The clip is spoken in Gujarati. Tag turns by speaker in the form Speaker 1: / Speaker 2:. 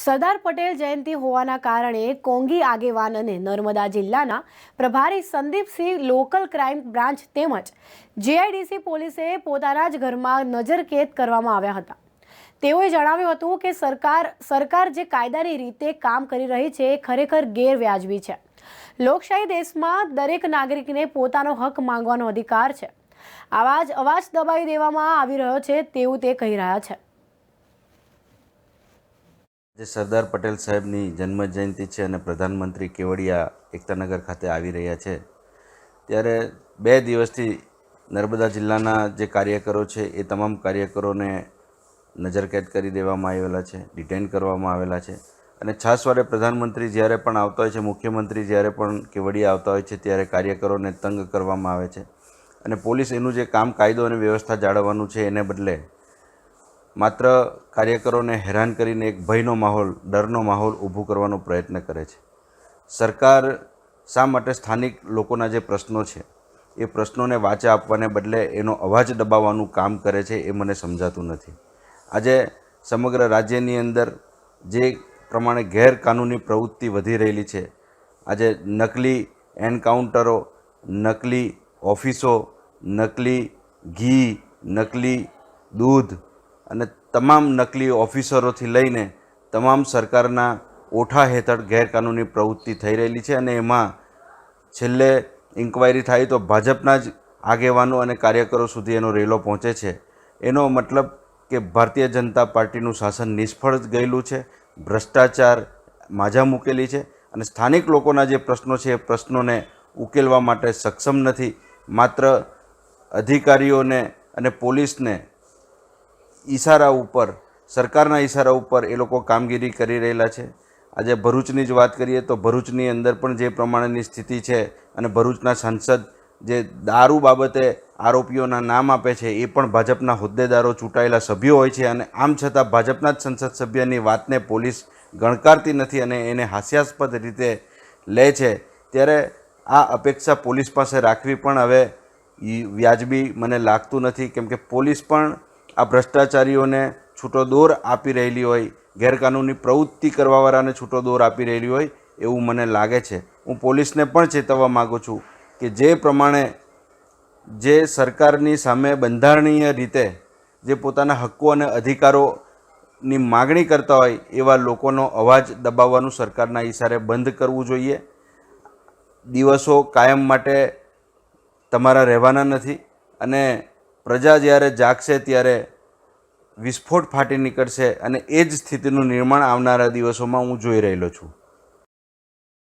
Speaker 1: સરદાર પટેલ જયંતિ હોવાના કારણે કોંગી આગેવાન અને નર્મદા જિલ્લાના પ્રભારી સંદીપસિંહ લોકલ ક્રાઇમ બ્રાન્ચ તેમજ જેઆઈડીસી પોલીસે પોતાના જ ઘરમાં નજરકેદ કરવામાં આવ્યા હતા. તેઓએ જણાવ્યું હતું કે સરકાર સરકાર જે કાયદાની રીતે કામ કરી રહી છે એ ખરેખર ગેરવ્યાજબી છે. લોકશાહી દેશમાં દરેક નાગરિકને પોતાનો હક માંગવાનો અધિકાર છે. આવા જ અવાજ દબાવી દેવામાં આવી રહ્યો છે તેવું તે કહી રહ્યા છે.
Speaker 2: જે સરદાર પટેલ સાહેબની જન્મ જયંતિ છે અને પ્રધાનમંત્રી કેવડિયા એકતાનગર ખાતે આવી રહ્યા છે. ત્યારે બે દિવસથી નર્મદા જિલ્લાના જે કાર્યકરો છે, એ તમામ કાર્યકરોને નજરકેદ કરી દેવામાં આવેલા છે, ડિટેન કરવામાં આવેલા છે. અને છાસવારે પ્રધાનમંત્રી જ્યારે પણ આવતા હોય છે, મુખ્યમંત્રી જ્યારે પણ કેવડિયા આવતા હોય છે, ત્યારે કાર્યકરોને તંગ કરવામાં આવે છે. અને પોલીસ એનું જે કામ કાયદો અને વ્યવસ્થા જાળવવાનું છે, એને બદલે માત્ર કાર્યકરોને હેરાન કરીને એક ભયનો માહોલ, ડરનો માહોલ ઊભું કરવાનો પ્રયત્ન કરે છે. સરકાર શા માટે સ્થાનિક લોકોના જે પ્રશ્નો છે, એ પ્રશ્નોને વાચા આપવાને બદલે એનો અવાજ દબાવવાનું કામ કરે છે એ મને સમજાતું નથી. આજે સમગ્ર રાજ્યની અંદર જે પ્રમાણે ગેરકાનૂની પ્રવૃત્તિ વધી રહેલી છે, આજે નકલી એન્કાઉન્ટરો, નકલી ઓફિસો, નકલી ઘી, નકલી દૂધ અને તમામ નકલી ઓફિસરોથી લઈને તમામ સરકારના ઓઠા હેઠળ ગેરકાનૂની પ્રવૃત્તિ થઈ રહેલી છે અને એમાં છેલ્લે ઇન્કવાયરી થાય તો ભાજપના જ આગેવાનો અને કાર્યકરો સુધી એનો રેલો પહોંચે છે. એનો મતલબ કે ભારતીય જનતા પાર્ટીનું શાસન નિષ્ફળ ગયેલું છે, ભ્રષ્ટાચાર માજા મૂકેલી છે અને સ્થાનિક લોકોના જે પ્રશ્નો છે એ પ્રશ્નોને ઉકેલવા માટે સક્ષમ નથી. માત્ર અધિકારીઓને અને પોલીસને ઈશારા ઉપર, સરકારના ઈશારા ઉપર એ લોકો કામગીરી કરી રહેલા છે. આજે ભરૂચની જ વાત કરીએ તો ભરૂચની અંદર પણ જે પ્રમાણેની સ્થિતિ છે અને ભરૂચના સાંસદ જે દારૂ બાબતે આરોપીઓના નામ આપે છે, એ પણ ભાજપના હોદ્દેદારો ચૂંટાયેલા સભ્યો હોય છે અને આમ છતાં ભાજપના જ સંસદ સભ્યની વાતને પોલીસ ગણકારતી નથી અને એને હાસ્યાસ્પદ રીતે લે છે. ત્યારે આ અપેક્ષા પોલીસ પાસે રાખવી પણ હવે વ્યાજબી મને લાગતું નથી, કેમ કે પોલીસ પણ આ ભ્રષ્ટાચારીઓને છૂટો દોર આપી રહેલી હોય, ગેરકાનૂની પ્રવૃત્તિ કરવાવાળાને છૂટો દોર આપી રહેલી હોય એવું મને લાગે છે. હું પોલીસને પણ ચેતવવા માગું છું કે જે પ્રમાણે જે સરકારની સામે બંધારણીય રીતે જે પોતાના હક્કો અને અધિકારોની માગણી કરતા હોય એવા લોકોનો અવાજ દબાવવાનું સરકારના ઈશારે બંધ કરવું જોઈએ. દિવસો કાયમ માટે તમારા રહેવાના નથી અને પ્રજા જ્યારે જાગશે ત્યારે વિસ્ફોટ ફાટી નીકળશે અને એ જ સ્થિતિનું નિર્માણ આવનારા દિવસોમાં હું જોઈ રહેલો છું.